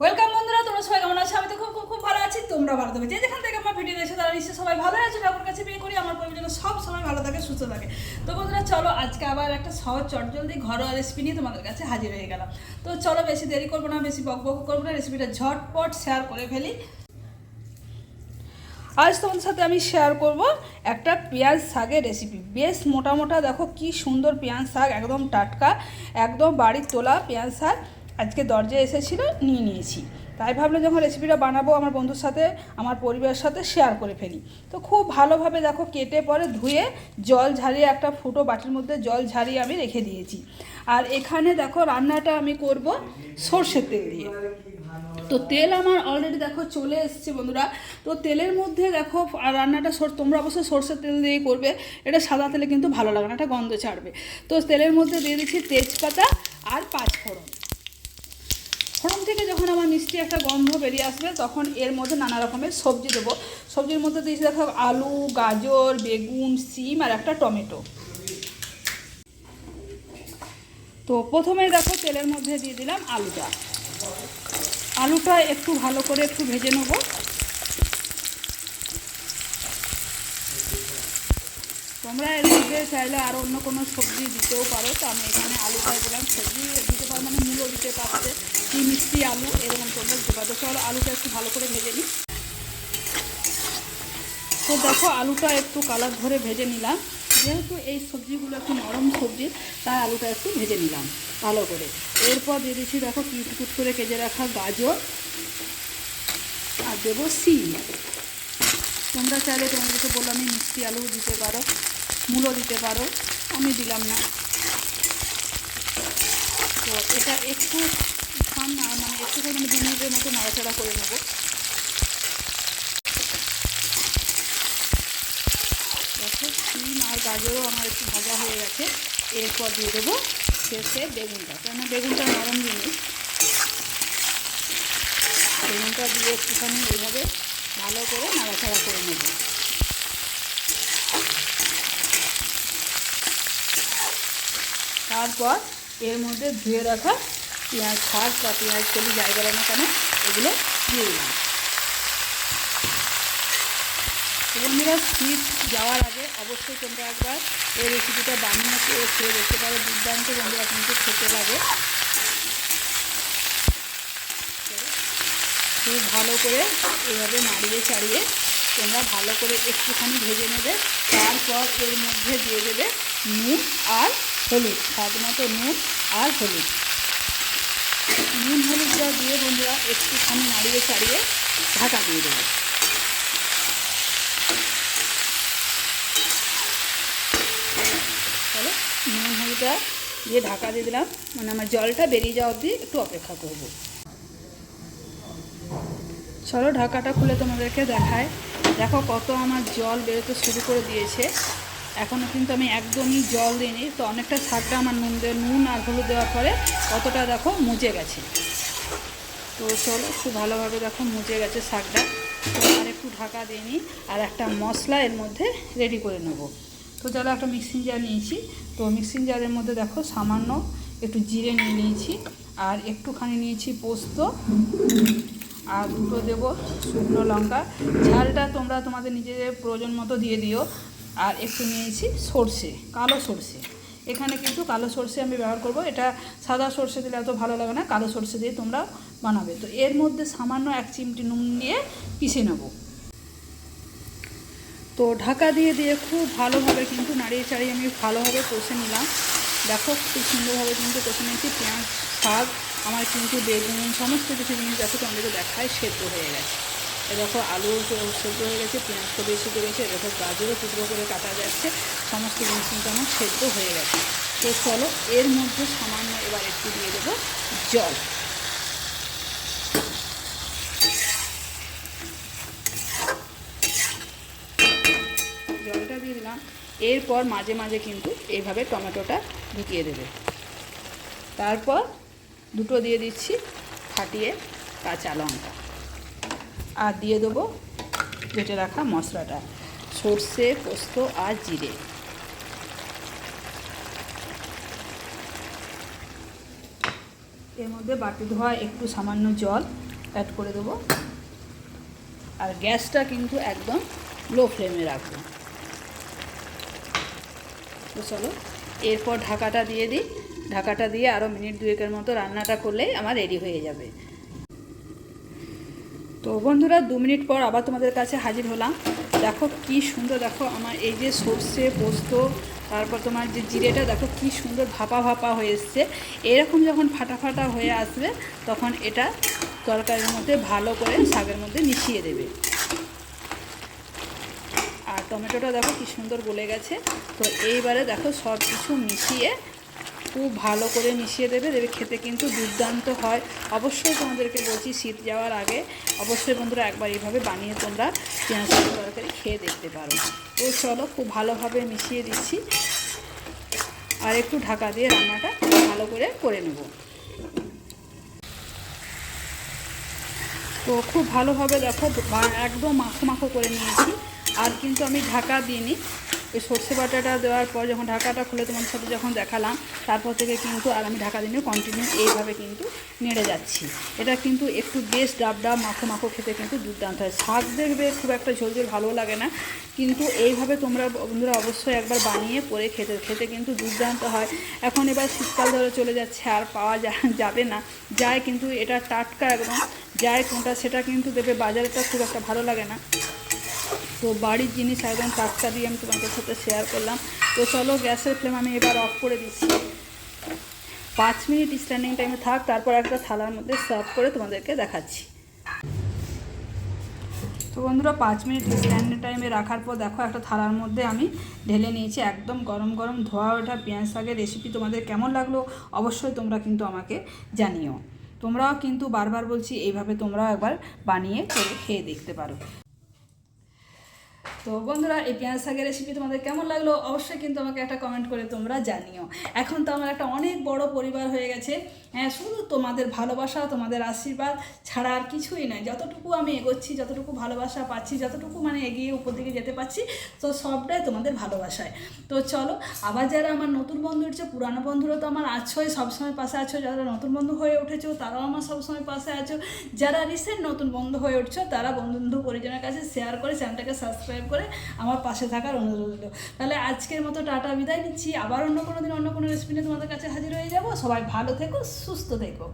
Welcome বন্ধুরা, তোমরা সবাই কেমন আছো? আমি তো খুব খুব ভালো আছি। তোমরা ভালো থাকবে যে যেখান থেকে আমার ভিডিও দেখছ, তারা নিশ্চয়ই সবাই ভালো আছে। ঠাকুর কাছে বিয়ে করি, আমার পরিবার সব সময় ভালো থাকে, সুস্থ থাকে। তো বন্ধুরা, চলো আজকে আবার একটা সহজ, চটজলদি, ঘরোয়া রেসিপি নিয়ে তোমাদের কাছে হাজির হয়ে গেলাম। তো চলো বেশি দেরি করব না, বেশি বক বক করব না। রেসিপিটা ঝটপট শেয়ার করে ফেলি। আজ তোমাদের সাথে আমি শেয়ার করব একটা পেঁয়াজ শাকের রেসিপি বেশ মোটা মোটা, দেখো কি সুন্দর পেঁয়াজ শাক, একদম টাটকা, একদম বাড়ির তোলা পেঁয়াজ শাক। আজকে দরজায় এসেছিল, নিয়ে নিয়েছি। তাই ভাবলাম যখন রেসিপিটা বানাবো, আমার বন্ধুর সাথে, আমার পরিবারের সাথে শেয়ার করে ফেলি। তো খুব ভালোভাবে দেখো কেটে পরে ধুয়ে জল ঝারিয়ে একটা ফুটো বাটির মধ্যে জল ঝারিয়ে আমি রেখে দিয়েছি। আর এখানে দেখো রান্নাটা আমি করব সর্ষের তেল দিয়ে। তো তেল আমার অলরেডি দেখো চলে এসছে বন্ধুরা। তো তেলের মধ্যে দেখো রান্নাটা সর তোমরা অবশ্যই সর্ষের তেল দিয়েই করবে। এটা সাদা তেলে কিন্তু ভালো লাগে না, এটা গন্ধ ছাড়বে। তো তেলের মধ্যে দিয়ে দিচ্ছি তেজপাতা আর পাঁচ ফোড়ন থেকে যখন আমার মিষ্টি একটা গন্ধ বেরিয়ে আসবে, তখন এর মধ্যে নানা রকমের সবজি দেবো। সবজির মধ্যে দিয়েছি দেখো আলু, গাজর, বেগুন, সিম আর একটা টমেটো। তো প্রথমে দেখো তেলের মধ্যে দিয়ে দিলাম আলুটা। আলুটা একটু ভালো করে একটু ভেজে নেব। তোমরা এর মধ্যে চাইলে আরও অন্য কোনো সবজি দিতেও পারো। তো আমি এখানে আলুটা দিলাম। সবজি দিতে পারো মানে মূলও দিতে পারছে কি মিষ্টি আলু, এরকম তোমরা দিতে পারো। আলুটা একটু ভালো করে ভেজে নিই। তো দেখো, আলুটা একটু কালার ধরে ভেজে নিলাম। যেহেতু এই সবজিগুলো একটু নরম সবজি, তাই আলুটা একটু ভেজে নিলাম ভালো করে। এরপর দিয়ে দিচ্ছি, দেখো কুট করে কেজে রাখা গাজর। আর দেবো সিম তোমরা চাইলে তোমাদেরকে বললাম আমি মিষ্টি আলু দিতে পারো। মূলো দিতে পারো। আমি দিলাম না। তো এটা একটু ঠান্ডা মানে একটুখানি মানে দু মিনিটের মতো নাড়াচাড়া করে নেব। দেখো সিম আর গাজরও আমার একটু ভাজা হয়ে গেছে। এরপর দিয়ে দেবো শেষে বেগুনটা। কেন বেগুনটা নরম জিনিস বেগুনটা দিয়ে একটুখানি এইভাবে ভালো করে নাড়াচাড়া করে নেব। তারপর এর মধ্যে ধুয়ে রাখা পেঁয়াজ শাক বা পেঁয়াজ কলি যাই বলো না কেন, এগুলো দিয়ে দিলাম। বন্ধুরা শীত যাওয়ার আগে অবশ্যই তোমরা একবার এই রেসিপিটা বানিয়ে খেয়ে দেখতে পারো, দুর্দান্ত বন্ধুরা কিন্তু খেতে লাগে। খুব ভালো করে এভাবে নাড়িয়ে চাড়িয়ে তোমরা ভালো করে একটুখানি ভেজে নেবে, তারপর এর মধ্যে দিয়ে দেবে নুন আর হলুদ, স্বাদ মতো নুন আর হলুদ। নুন হলুদটা দিয়ে বন্ধুরা একটুখানি নাড়িয়ে চাড়িয়ে ঢাকা দিয়ে দেবো। তাহলে নুন হলুদটা দিয়ে ঢাকা দিয়ে দিলাম। মানে আমার জলটা বেরিয়ে যাওয়া অবধি একটু অপেক্ষা করব। চলো, ঢাকাটা খুলে তোমাদেরকে দেখায়। দেখো কত আমার জল বেরোতে শুরু করে দিয়েছে। এখনও কিন্তু আমি একদমই জল দিইনি, তো অনেকটা শাকটা আমার নুন দিয়ে নুন আর হলুদ দেওয়ার পরে কতটা দেখো মুজে গেছে। তো চলো খুব ভালোভাবে দেখো মুজে গেছে শাকটা তো আর একটু ঢাকা দিয়ে নিই আর একটা মশলা এর মধ্যে রেডি করে নেব। তো চলো একটা মিক্সিং জার নিয়েছি। তো মিক্সিং জারের মধ্যে দেখো সামান্য একটু জিরে নিয়ে নিয়েছি আর একটুখানি নিয়েছি পোস্ত আর দুটো দেবো শুকনো লঙ্কা। ঝালটা তোমরা তোমাদের নিজেদের প্রয়োজন মতো দিয়ে দিও। আর একটু নিয়েছি সর্ষে, কালো সর্ষে। এখানে কিন্তু কালো সর্ষে আমি ব্যবহার করব। এটা সাদা সর্ষে দিলে এত ভালো লাগে না, কালো সর্ষে দিয়ে তোমরা বানাবে। তো এর মধ্যে সামান্য এক চিমটি নুন দিয়ে পিষে নেব। তো ঢাকা দিয়ে দিয়ে খুব ভালোভাবে কিন্তু নাড়িয়ে চাড়িয়ে আমি ভালোভাবে কষে নিলাম। দেখো খুব সুন্দরভাবে কিন্তু কষে নিয়েছি। পেঁয়াজ, শাক, আমার কিন্তু বেগুন, সমস্ত কিছু জিনিস দেখো তোমাদেরকে দেখায় সেদ্ধ হয়ে গেছে। দেখো আলু সেদ্ধ হয়ে গেছে, পেঁয়াজ কবে সেদ্ধ হয়ে গেছে দেখো গাজরও টুকরো করে কাটা যাচ্ছে, সমস্ত জিনিস কিন্তু আমার সেদ্ধ হয়ে গেছে। তো চলো, এর মধ্যে সামান্য এবার একটু দিয়ে দেবো জল। জলটা দিয়ে দিলাম। এরপর মাঝে মাঝে কিন্তু এইভাবে টমেটোটা ঢুকিয়ে দেবে। তারপর দুটো দিয়ে দিচ্ছি ফাটিয়ে কাঁচা লঙ্কা। আর দিয়ে দেবো বেটে রাখা মশলাটা, সর্ষে, পোস্ত আর জিরে। এর মধ্যে বাটি ধোয়া একটু সামান্য জল অ্যাড করে দেবো। আর গ্যাসটা কিন্তু একদম লো ফ্লেমে রাখব। তো চলো, এরপর ঢাকাটা দিয়ে দিই। ঢাকাটা দিয়ে আরও মিনিট দুয়েকের মতো রান্নাটা করলেই আমার রেডি হয়ে যাবে। তো বন্ধুরা, দু মিনিট পর আবার তোমাদের কাছে হাজির হলাম। দেখো কি সুন্দর, দেখো আমার এই যে সর্ষে পোস্ত, তারপর তোমার যে জিরেটা, দেখো কি সুন্দর ভাপা ভাপা হয়ে এসছে। এরকম যখন ফাটা ফাটা হয়ে আসবে, তখন এটা তরকারির মধ্যে ভালো করে শাকের মধ্যে মিশিয়ে দেবে। আর টমেটোটা দেখো কি সুন্দর গলে গেছে। তো এইবারে দেখো সব কিছু মিশিয়ে খুব ভালো করে মিশিয়ে দেবে। দেবে, খেতে কিন্তু দুর্দান্ত হয়। অবশ্যই তোমাদেরকে বলছি, শীত যাওয়ার আগে অবশ্যই বন্ধুরা একবার এইভাবে বানিয়ে তোমরা পেঁয়াজ তরকারি খেয়ে দেখতে পারো। তো চলো, খুব ভালোভাবে মিশিয়ে দিচ্ছি। আর একটু ঢাকা দিয়ে রান্নাটা ভালো করে করে নেব। তো খুব ভালোভাবে দেখো, একদম মাখো মাখো করে নিয়েছি। আর কিন্তু আমি ঢাকা দিইনি। ওই সর্ষে বাটাটা দেওয়ার পর যখন ঢাকাটা খুলে তোমার সাথে যখন দেখালাম, তারপর থেকে কিন্তু আর আমি ঢাকা দিনে কন্টিনিউ এইভাবে কিন্তু নেড়ে যাচ্ছি। এটা কিন্তু একটু বেশ ডাব ডাব মাখো মাখো খেতে কিন্তু দুর্দান্ত হয়। শাক দেখবে খুব একটা ঝোল ঝোল ভালো লাগে না, কিন্তু এইভাবে তোমরা বন্ধুরা অবশ্যই একবার বানিয়ে করে খেতে খেতে কিন্তু দুর্দান্ত হয়। এখন এবার শীতকাল ধরে চলে যাচ্ছে, আর পাওয়া যাবে না। যায় কিন্তু এটা টাটকা একদম, যায় কোনটা সেটা কিন্তু দেবে বাজারেটা খুব একটা ভালো লাগে না। তো বাড়ির জিনিস একদম টাটকা দিয়ে আমি তোমাদের সাথে শেয়ার করলাম। তো চলো গ্যাসের ফ্লেম আমি এবার অফ করে দিচ্ছি। পাঁচ মিনিট স্ট্যান্ডিং টাইমে থাক, তারপর একটা থালার মধ্যে সার্ভ করে তোমাদেরকে দেখাচ্ছি। তো বন্ধুরা, পাঁচ মিনিট স্ট্যান্ডিং টাইমে রাখার পর দেখো একটা থালার মধ্যে আমি ঢেলে নিয়েছি। একদম গরম গরম ধোয়া ওঠা পেঁয়াজ শাকের রেসিপি তোমাদের কেমন লাগল অবশ্যই তোমরা কিন্তু আমাকে জানিও। তোমরাও কিন্তু বারবার বলছি, এইভাবে তোমরাও একবার বানিয়ে করে খেয়ে দেখতে পারো। তো বন্ধুরা, এই পেঁয়াজ শাকের রেসিপি তোমাদের কেমন লাগল? অবশ্যই কিন্তু আমাকে একটা কমেন্ট করে তোমরা জানিও। এখন তো আমার একটা অনেক বড় পরিবার হয়ে গেছে। হ্যাঁ শুধু তোমাদের ভালোবাসা, তোমাদের আশীর্বাদ ছাড়া আর কিছুই নয় যতটুকু আমি এগোচ্ছি, যতটুকু ভালোবাসা পাচ্ছি, যতটুকু মানে এগিয়ে উপর দিকে যেতে পারছি, তো সবটাই তোমাদের ভালোবাসায়। তো চলো, আবার যারা আমার নতুন বন্ধু উঠছে, পুরানো বন্ধুরা তো আমার আছোই সবসময় পাশে আছো। যারা নতুন বন্ধু হয়ে উঠেছো, তারাও আমার সবসময় পাশে আছো। যারা রিসেন্ট নতুন বন্ধু হয়ে উঠছো, তারা বন্ধু বন্ধু পরিজনের কাছে শেয়ার করে চ্যানেলটাকে সাবস্ক্রাইব করে আমার পাশে থাকার অনুরোধ রইল। তাহলে আজকের মতো টাটা, বিদায় নিচ্ছি। আবার অন্য কোনো দিন, অন্য কোনো রেসিপি নিয়ে তোমাদের কাছে হাজির হয়ে যাব। সবাই ভালো থেকো, সুস্থ থেকো।